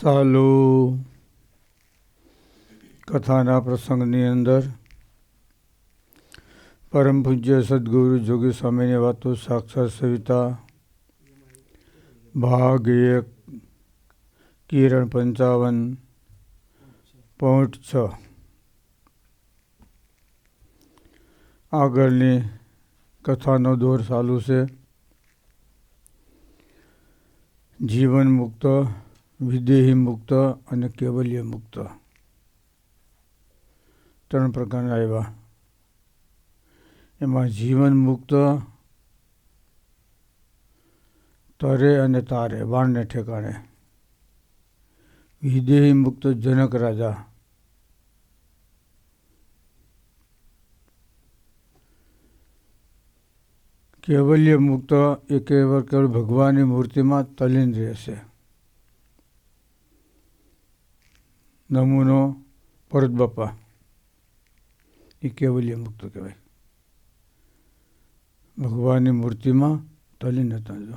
સાલુ. કથાના પ્રસંગની અંદર પરમ પૂજ્ય સદગુરુ જોગી સ્વામીની વાતો સાક્ષાત સવિતા. ભાગ એક, કિરણ પંચાવન, પોઈન્ટ છ. આગળની કથાનો દોર ચાલુ છે. જીવન મુક્ત વિદેહી મુક્ત અને કેવલ્ય મુક્ત ત્રણ પ્રકારના આવ્યા. એમાં જીવન મુક્ત તરે અને તારે, વાણને ઠેકાણે. વિદેહી મુક્ત જનક રાજા. કેવલ્ય મુક્ત એ કેવળ કેવળ ભગવાનની મૂર્તિમાં તલીન રહેશે. નમૂનો ભરત બાપા. એ કેવલીય મુક્ત કહેવાય. ભગવાનની મૂર્તિમાં તલીન હતા જો.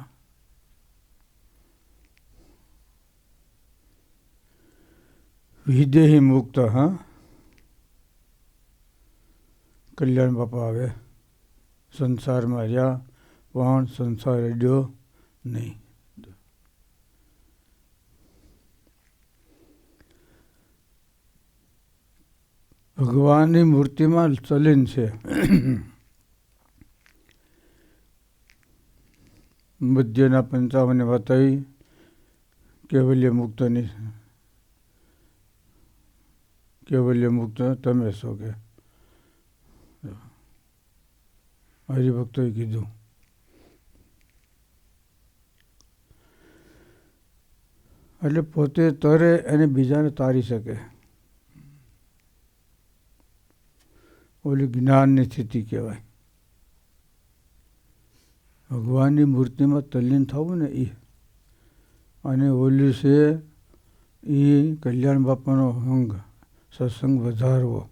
વિદેહી મુક્ત, હા? કલ્યાણ બાપા આવે. સંસારમાં રહ્યા. પણ સંસાર અડ્યો નહીં. ભગવાનની મૂર્તિમાં ચલીન છે. મધ્યના પંચાવને બતાવી કેવલ્ય મુક્તની કેવલ્ય મુક્ત તમે છો કે? હરિભક્તોએ કીધું. એટલે પોતે તરે અને બીજાને તારી શકે. ઓલી જ્ઞાનની સ્થિતિ કહેવાય. ભગવાનની મૂર્તિમાં તલ્લીન થવું ને એ અને ઓલી છે એ કલ્યાણ બાપાનો અંગ સત્સંગ વધારવો.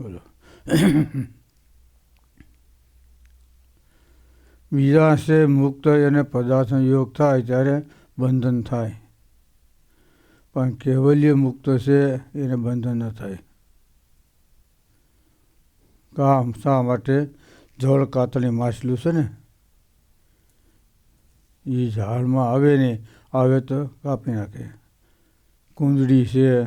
બોલો. બીજા છે મુક્ત અને પદાર્થનો યોગ થાય ત્યારે બંધન થાય. પણ કેવલ્ય મુક્ત છે એને બંધન ન થાય. કામ શા માટે? જળ કાતળી માછલું છે ને? એ ઝાડમાં આવે ને આવે તો કાપી નાખે. કુંદડી છે.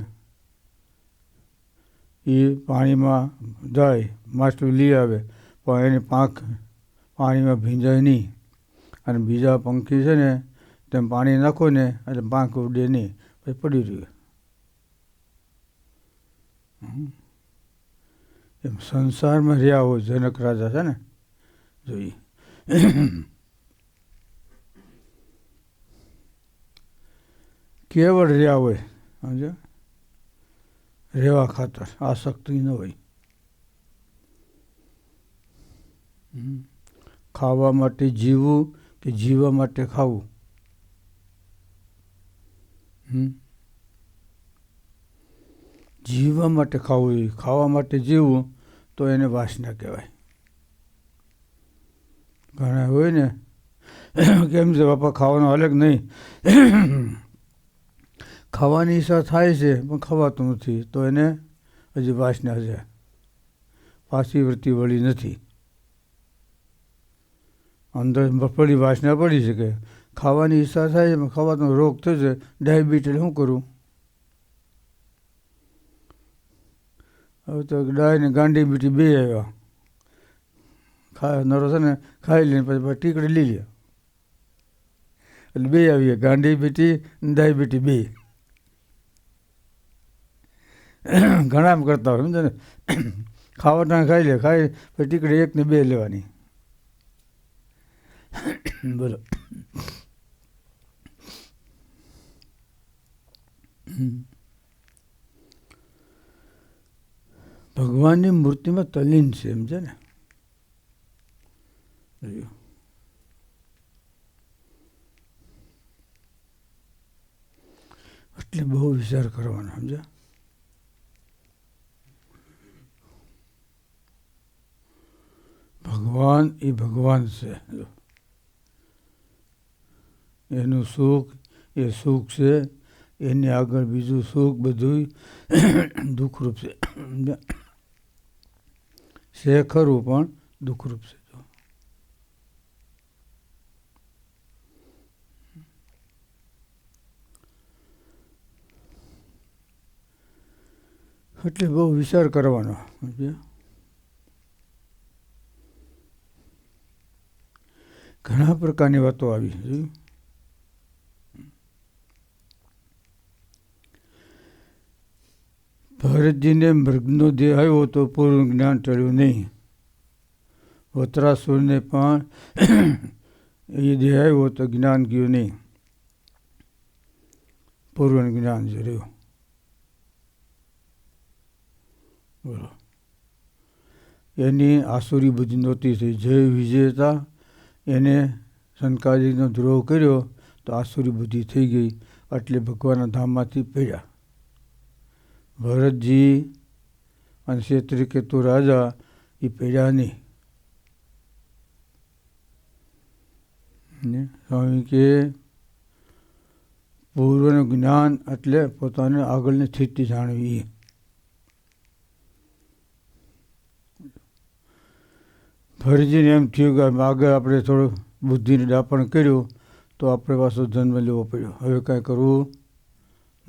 એ પાણીમાં જાય, માછલું લઈ આવે, પણ એની પાંખ પાણીમાં ભીંજાય નહીં. અને બીજા પંખી છે ને, તેમ પાણી નાખો ને, એટલે પાંખ ઉડે નહીં. પછી પડી રહ્યું. એમ સંસારમાં રહ્યા હોય જનક રાજા છે ને, જોઈએ. કેવળ રહ્યા હોય સમજો રહેવા ખાતર આસક્તિ ન હોય. ખાવા માટે જીવવું કે જીવવા માટે ખાવું? જીવવા માટે ખાવું ખાવા માટે જીવવું તો એને વાસના કહેવાય. ઘણા હોય ને, કેમ છે બાપા, ખાવાનું અલગ નહીં. ખાવાની ઈચ્છા થાય છે, પણ ખવાતું નથી, તો એને હજી વાસના છે. પાછી વૃત્તિ વળી નથી. અંદર પડી વાસના પડી શકે. ખાવાની ઈચ્છા થાય પણ ખાવાનો રોગ થશે ડાયાબિટીસ શું કરું? હવે તો ડાય ને ગાંડી બીટી બે આવ્યા. ખા નરો છે ને, ખાઈ લઈને પછી ટીકડી લઈ લે. એટલે બે આવીએ ગાંડી બીટી ડાયાબિટી બે. ઘણા એમ કરતા હોય સમજો ને? ખાવાના ખાઈ લે, ખાઈ, પછી ટીકડી એક ને બે લેવાની. બોલો. ભગવાનની મૂર્તિમાં તલીન છે એમ છે ને એટલે બહુ વિચાર કરવાનો, સમજ્યા? ભગવાન એ ભગવાન છે. એનું સુખ, એ સુખ છે. એની આગળ બીજું સુખ બધું દુઃખરૂપ છે. છે પણ દુઃખરૂપ છે એટલે બહુ વિચાર કરવાનો. ઘણા પ્રકારની વાતો આવી જોયું? ભરતજીને મૃગનો દેહ આવ્યો તો પૂરું જ્ઞાન ટળ્યું નહીં. વત્રાસુરને પણ એ દેહ આવ્યો તો જ્ઞાન ગયું નહીં. પૂર્ણ જ્ઞાન જ રહ્યું. બોલો. એની આસુરી બુદ્ધિ નહોતી થઈ. જય વિજેતા એને શંકાજીનો દ્રોહ કર્યો તો આસુરી બુદ્ધિ થઈ ગઈ. એટલે ભગવાનના ધામમાંથી પડ્યા ભરતજી અને ક્ષેત્રી કેતુ રાજા એ પડ્યા નહીં. સ્વામી કે પૂર્વનું જ્ઞાન એટલે પોતાને આગળની સ્થિતિ જાણવી. ભરતજીને એમ થયું કે આગળ આપણે થોડું બુદ્ધિને ડાપણ કર્યું તો આપણે પાછો જન્મ લેવો પડ્યો. હવે કાંઈ કરવું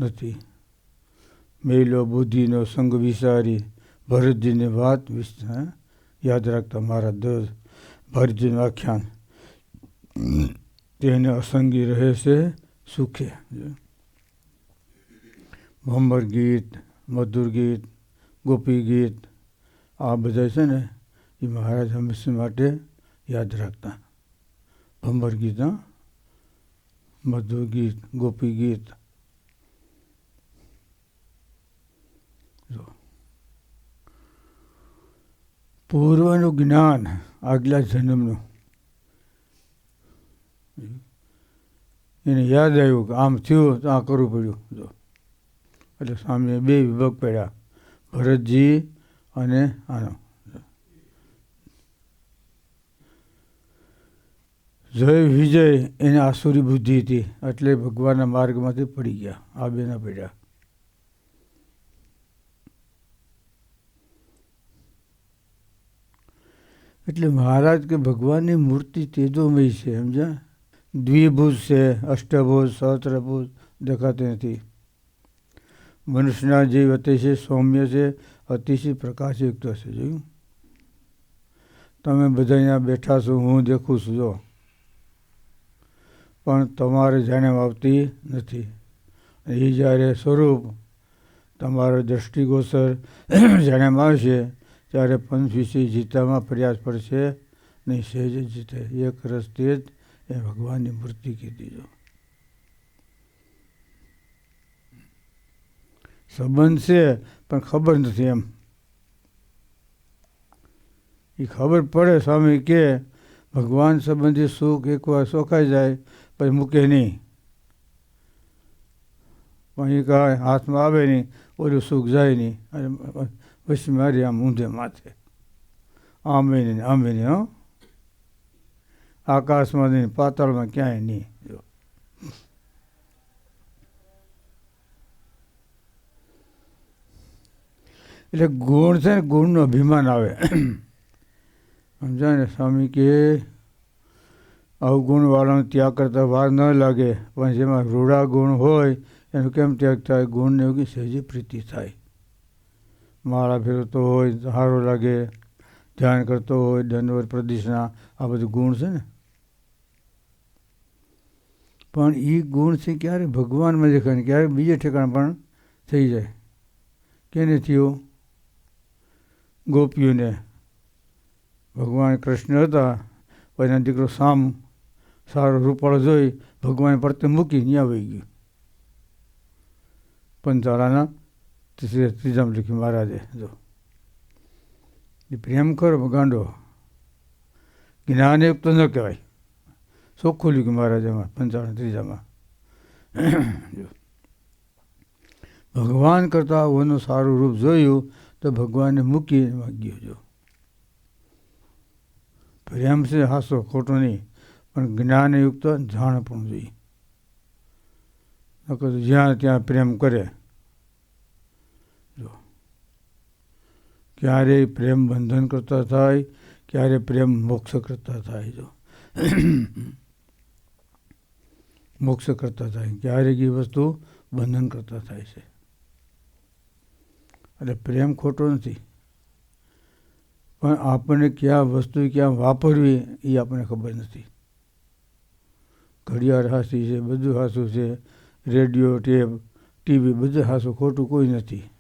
નથી. મેલો બુદ્ધિનો સંગ વિચારી ભરતજીની વાત યાદ રાખતા મારા દોસ્ત ભરતજીનું આખ્યાન. તેને અસંગી રહે છે, સુખે. ભમર ગીત, મધુર ગીત, ગોપી ગીત, આ બધા છે ને, એ મહારાજ હંમેશા માટે યાદ રાખતા. ભમર ગીત, હા? મધુર ગીત, ગોપી ગીત જો. પૂર્વનું જ્ઞાન આગલા જન્મનું. એને યાદ આવ્યું કે આમ થયું, તો આ કરવું પડ્યું. જો. એટલે સામે બે વિભાગ પડ્યા, ભરતજી અને આનો. જય વિજય, એને આસુરી બુદ્ધિ હતી, એટલે ભગવાનના માર્ગમાંથી પડી ગયા, આ બેના પડ્યા. એટલે મહારાજ કે ભગવાનની મૂર્તિ તેજોમય છે, સમજ્યા? દ્વિભુજ છે, અષ્ટભુજ સહસ્ત્રભુજ દેખાતી નથી. મનુષ્યના જીવ અતિશય સૌમ્ય છે, અતિશય પ્રકાશયુક્ત છે, જોયું? તમે બધા અહીંયા બેઠા છો, હું દેખું છું, જો. પણ તમારે જાણે આવતી નથી. એ જ્યારે સ્વરૂપ તમારો દ્રષ્ટિગોચર જાણે આવશે ત્યારે પંચવીસી જીતામાં પ્રયાસ પડશે નહીં સહેજ જીતે. એક રસ્તે જ એ ભગવાનની મૂર્તિ કીધી જો. સંબંધ છે, પણ ખબર નથી એમ. એ ખબર પડે સ્વામી કે ભગવાન સંબંધી સુખ એકવાર શોખાઈ જાય, પછી મૂકે નહીં. પણ એ કાંઈ હાથમાં આવે નહીં, ઓલું સુખ જાય નહીં. અને પછી મારી આમ ઊંધે માથે. આમે નહીં આમે હો. આકાશમાં નહીં, પાતાળમાં ક્યાંય નહીં. જો. એટલે ગુણ છે ને, ગુણનું અભિમાન આવે. સમજાય ને, સ્વામી કે અવગુણવાળાનો ત્યાગ કરતાં વાર ન લાગે, પણ જેમાં રૂડા ગુણ હોય, એનું કેમ ત્યાગ થાય? ગુણને યોગી સહેજી પ્રીતિ થાય. માળા ફેરવતો હોય સારો લાગે, ધ્યાન કરતો હોય દંડવત પ્રદેશના આ બધું ગુણ છે ને? પણ એ ગુણ છે ક્યારે? ભગવાનમાં દેખાય ને ક્યારેક બીજે ઠેકાણ પણ થઈ જાય. કેને થયું? ગોપીઓને. ભગવાન કૃષ્ણ હતા એના દીકરો સામ, સારો રૂપાળો જોઈ, ભગવાન પડતે મૂકી ત્યાં વહી ગયું. પંચાળાના ત્રીજામ લખ્યું મહારાજે જો. એ પ્રેમ કરો ગાંડો જ્ઞાનયુક્ત ન કહેવાય. ચોખ્ખું લખ્યું મહારાજામાં પંચાવન, ત્રીજામાં. જો. ભગવાન કરતાં ઓનું સારું રૂપ જોયું, તો ભગવાનને મૂકી માગ્યો, જો. પ્રેમ છે, હાસો, ખોટો નહીં, પણ જ્ઞાનયુક્ત જાણ પણ જોઈએ નકર જ્યાં ત્યાં પ્રેમ કરે જો ક્યારે પ્રેમ બંધન કરતા થાય ક્યારે પ્રેમ મોક્ષ કરતા થાય જો. મોક્ષ કરતા થાય. ક્યારેક એ વસ્તુ બંધન કરતા થાય છે. એટલે પ્રેમ ખોટો નથી. પણ આપણને ક્યાં વસ્તુ ક્યાં વાપરવી એ આપણને ખબર નથી. ઘડિયાળ હાસી છે, બધું હાસું છે, રેડિયો, ટેપ, ટીવી, બધું હાસું, ખોટું કોઈ નથી.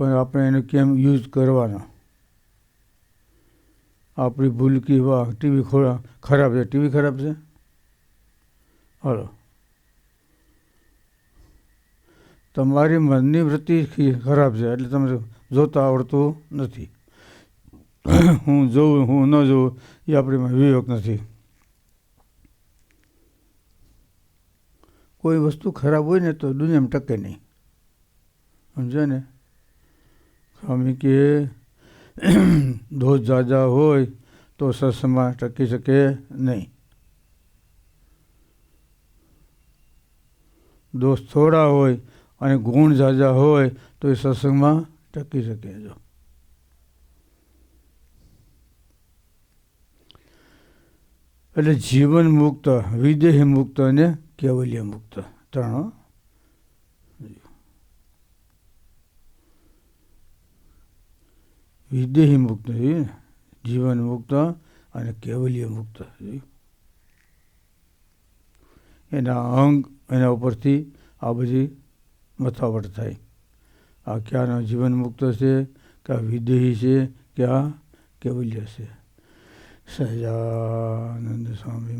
પણ આપણે એને કેમ યુઝ કરવાનો? આપણી ભૂલ કે વાહ, ટીવી ખરાબ છે. ટીવી ખરાબ છે? હાલો. તમારી મનની વૃત્તિ ખરાબ છે, એટલે તમને જોતા આવડતું નથી. હું જોઉં, હું ન જોઉં, એ આપણીમાં વિવેક નથી. કોઈ વસ્તુ ખરાબ હોય ને તો દુનિયામાં ટકે નહીં. સમજો ને? સ્વામી કે દોષ જાજા હોય તો સત્સંગમાં ટકી શકે નહીં. દોષ થોડા હોય અને ગુણ ઝાઝા હોય તો એ સત્સંગમાં ટકી શકે જો. એટલે જીવન મુક્ત, વિદેહી મુક્ત અને કેવલ્ય મુક્ત ત્રણ વિદેહી મુક્ત જીવન મુક્ત અને કેવલ્ય મુક્ત એના અંગ, એના ઉપરથી આ બધી મથાવટ થાય. આ ક્યાંનો જીવન મુક્ત છે, ક્યાં વિદેહી છે, ક્યાં કેવલ્ય છે. સહજાનંદ સ્વામી